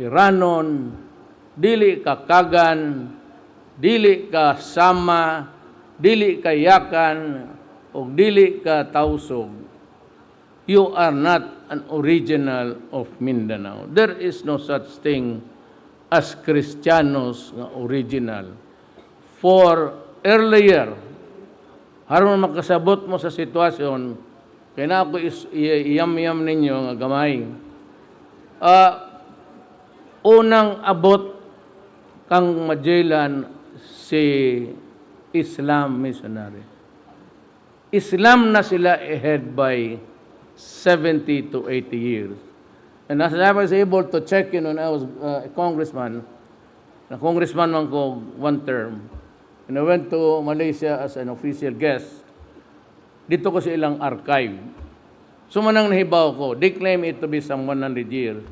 Iranon, dili ka kagan, dili ka sama, dili ka yakan, o dili ka tausog. You are not an original of Mindanao. There is no such thing as Kristiyanos nga original. For earlier, haron makasabot mo sa sitwasyon, kaya na ako iyam-iyam ninyo nga gamay. Ah, unang abot kang Magellan si Islam missionary. Islam na sila ahead by 70 to 80 years. And as I was able to check in when I was uh, a congressman, na congressman man ko one term, and I went to Malaysia as an official guest, dito ko sa ilang archive. So manang nahibaw ko, they claim it to be some 100 years.